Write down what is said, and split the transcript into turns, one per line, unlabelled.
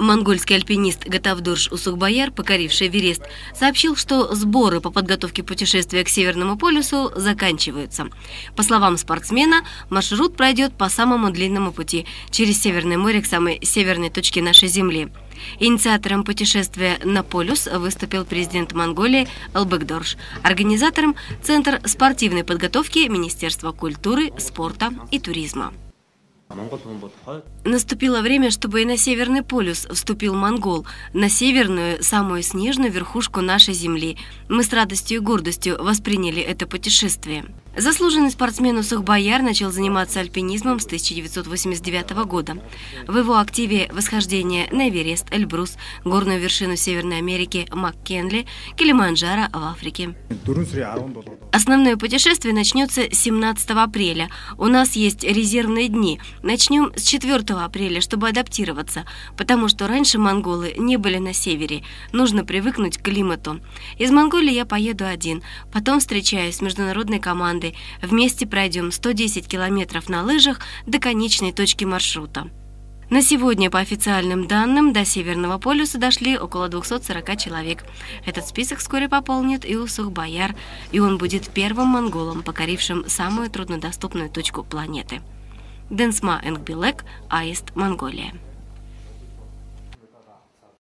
Монгольский альпинист Гатавдурж Усугбаяр, покоривший Эверест, сообщил, что сборы по подготовке путешествия к Северному полюсу заканчиваются. По словам спортсмена, маршрут пройдет по самому длинному пути через Северное море к самой северной точке нашей Земли. Инициатором путешествия на полюс выступил президент Монголии Албекдорж, организатором – Центр спортивной подготовки Министерства культуры, спорта и туризма. Наступило время, чтобы и на Северный полюс вступил монгол, на северную, самую снежную верхушку нашей Земли. Мы с радостью и гордостью восприняли это путешествие. Заслуженный спортсмен Усух Бояр начал заниматься альпинизмом с 1989 года. В его активе восхождение на Эверест, Эльбрус, горную вершину Северной Америки, МакКенли, Килиманджаро в Африке. Основное путешествие начнется 17 апреля. У нас есть резервные дни. Начнем с 4 апреля, чтобы адаптироваться, потому что раньше монголы не были на севере. Нужно привыкнуть к климату. Из Монголии я поеду один, потом встречаюсь с международной командой команды. Вместе пройдем 110 километров на лыжах до конечной точки маршрута. На сегодня, по официальным данным, до Северного полюса дошли около 240 человек. Этот список вскоре пополнит и Усух Бояр, и он будет первым монголом, покорившим самую труднодоступную точку планеты. Денсма Энгбилек, Аист, Монголия.